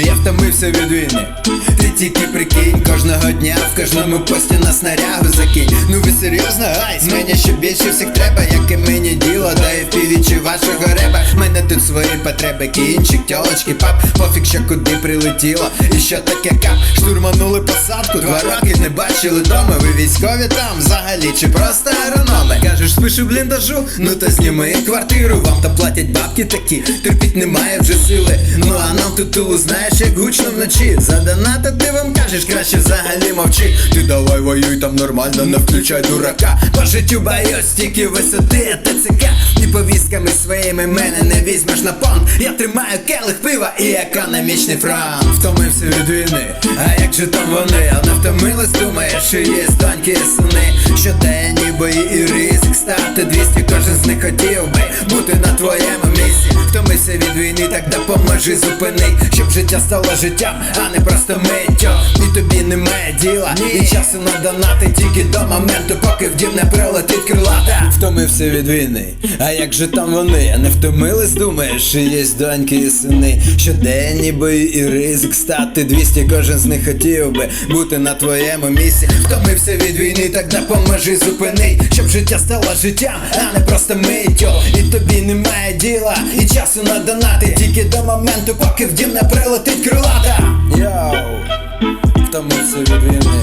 Я втомився від війни. Ти тільки прикинь, кожного дня в кожному пості на снарягу закинь. Ну ви серйозно, гайс? Мені ще більше всіх треба, як Свої потреби, кінчик, тьолочки, пап, пофіг, що куди прилетіло. І що таке кап? Штурманули посадку, два роки не бачили дома. Ви військові там взагалі, чи просто агрономи? Кажеш, спиш бліндажу, ну то зніми квартиру, вам там платять бабки такі, терпіть немає вже сили. Ну а нам тут тулу знаєш, як гучно вночі. За донати ти вам кажеш, краще взагалі мовчи. Ти давай воюй там нормально, не включай дурака. По життю боюсь, стільки висоти, ТЦК. І повістками своїми мене не візьмеш на понт. Я тримаю келих пива і економічний фронт. Втомився від війни, а як же там вони? А не втомилась, думаєш, що є доньки і сини. Щоденні бої і ризик стати 200, кожен з них хотів би бути на твоєму місці. Втомився від війни, так допоможи зупини, щоб життя стало життям, а не просто миттю. І тобі немає діла, і часу на донати тільки до моменту, поки в дім не прилетить крилата. Втомився від війни, а як же там вони? Не втомились, думаєш, що є доньки і сини. Щоденні бої і ризик стати 200, кожен з них хотів би бути на твоєму місці. Втомився від війни, так допоможи зупини, щоб життя стало життям, а не просто миттю. І тобі немає діла, і часу на донати, тільки до моменту, поки в дім не прилетить крилата. Йоу, втомився від війни.